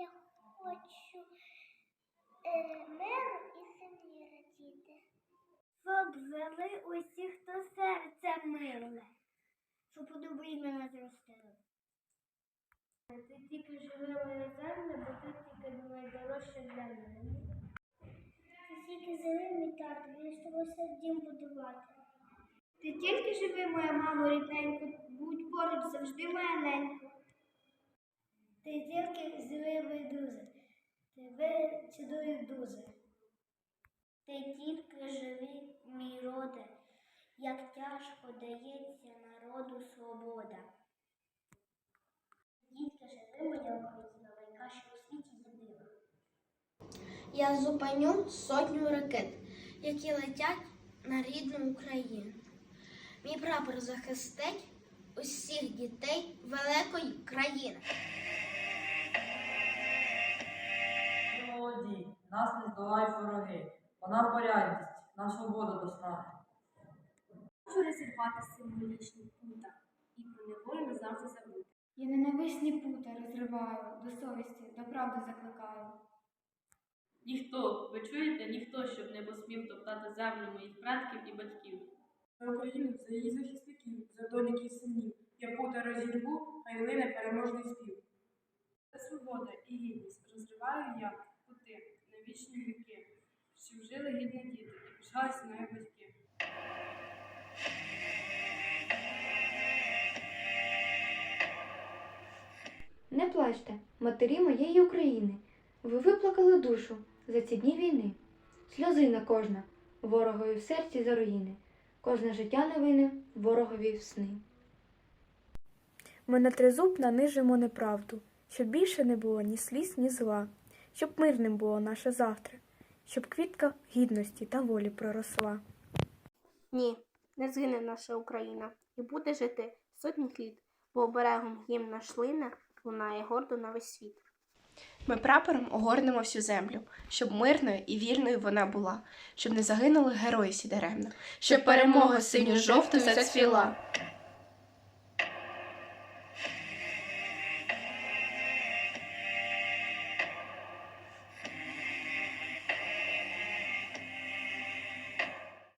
Я хочу е, миру і землі радіти. Щоб жили усі, хто серце миле, щоб подобайно нас ростили. Ти тільки живи моя земля, бо ти тільки найдорожча для мене. Ти тільки живи, мій тато, я з тобою дім будувати. Ти тільки живи, моя мамо рідненько, будь поруч завжди моя ненько. Ти тільки живи, байдуже, тебе чудують дуже. Ти тільки живи, мій роде, як тяжко дається народу свобода. Тільки живи, моя Україна, найкраще у світі єдина. Я зупиню сотню ракет, які летять на рідну Україну. Мій прапор захистить усіх дітей великої країни. Молоді, нас не здолають вороги, бо нам порядність, нам свобода до снаги. Хочу розірвати символічні пута і про неволю назавжди забути. Я ненависні пута розриваю, до совісті, до правди закликаю. Ніхто, ви чуєте, ніхто, щоб не посмів топтати землю моїх предків і батьків. За Україну, за її захисників, за доньки і синів. Я пута розірву, хай лине переможний спів. Це свобода і гідність розриваю я вічні віки, щоб жили гідні діти і пишалися нею батьки. Не плачте, матері моєї України. Ви виплакали душу за ці дні війни. Сльозина кожна, ворогові в серці за руїни. Кожне життя невинне, ворогові в сни. Ми на тризуб нанижимо неправду, щоб більше не було ні сліз, ні зла, щоб мирним було наше завтра, щоб квітка гідності та волі проросла. Ні, не згине наша Україна і буде жити сотні літ, бо оберегом гімн наш лине лунає гордо на весь світ. Ми прапором огорнемо всю землю, щоб мирною і вільною вона була, щоб не загинули герої сі даремно, щоб перемога синьо-жовтою зацвіла.